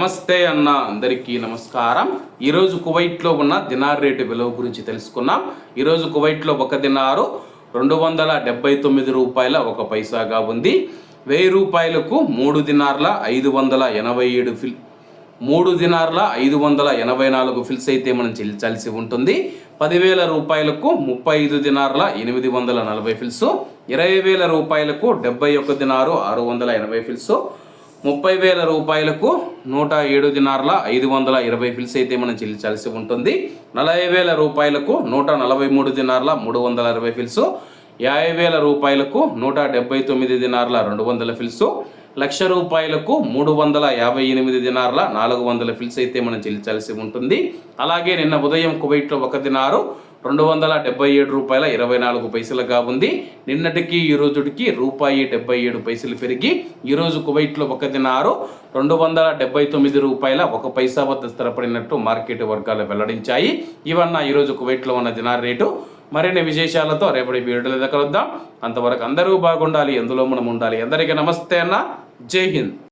నమస్తే అన్న అందరికీ నమస్కారం. ఈరోజు కువైట్లో ఉన్న దినార్ రేటు విలువ గురించి తెలుసుకున్నాం. ఈరోజు కువైట్లో ఒక దినారు రెండు వందల డెబ్బై తొమ్మిది రూపాయల ఒక పైసాగా ఉంది. వెయ్యి రూపాయలకు మూడు దినార్ల ఐదు వందల ఎనభై ఏడు ఫిల్ మూడు దినార్ల ఐదు వందల ఎనభై నాలుగు ఫిల్స్ అయితే మనం చెల్లించాల్సి ఉంటుంది. పదివేల రూపాయలకు ముప్పై ఐదు దినార్ల ఎనిమిది వందల నలభై ఫిల్స్ ఇరవై వేల రూపాయలకు డెబ్బై ఒక్క దినారు ఆరు వందల ఎనభై ఫిల్స్ ముప్పై వేల రూపాయలకు నూట ఏడు దినార్ల ఐదు వందల ఇరవై ఫిల్స్ అయితే మనం చెల్లించాల్సి ఉంటుంది. నలభై వేల రూపాయలకు నూట నలభై మూడు దినార్ల మూడు వందల అరవై ఫిల్స్. యాభై వేల రూపాయలకు నూట డెబ్బై తొమ్మిది దినార్ల రెండు వందల ఫిల్స్. లక్ష రూపాయలకు మూడు వందల యాభై ఎనిమిది దినార్ల నాలుగు వందల ఫిల్స్ అయితే మనం చెల్లించాల్సి ఉంటుంది. అలాగే నిన్న ఉదయం కువైట్లో ఒక దినారు రెండు వందల డెబ్బై ఏడు రూపాయల ఇరవై నాలుగు పైసలుగా ఉంది. నిన్నటికి ఈ రోజుకి రూపాయి డెబ్బై ఏడు పైసలు పెరిగి ఈరోజు కువైట్లో ఒక దినారు రెండు వందల డెబ్బై తొమ్మిది రూపాయల ఒక పైసా వద్ద స్థిరపడినట్టు మార్కెట్ వర్గాలు వెల్లడించాయి. ఇవన్న ఈరోజు కువైట్లో ఉన్న దినార్ రేటు. మరిన్ని విశేషాలతో రేపటి వీడియోలో కలుద్దాం. అంతవరకు అందరూ బాగుండాలి ఎందులో మనం ఉండాలి. అందరికీ నమస్తే అన్న. జై హింద్.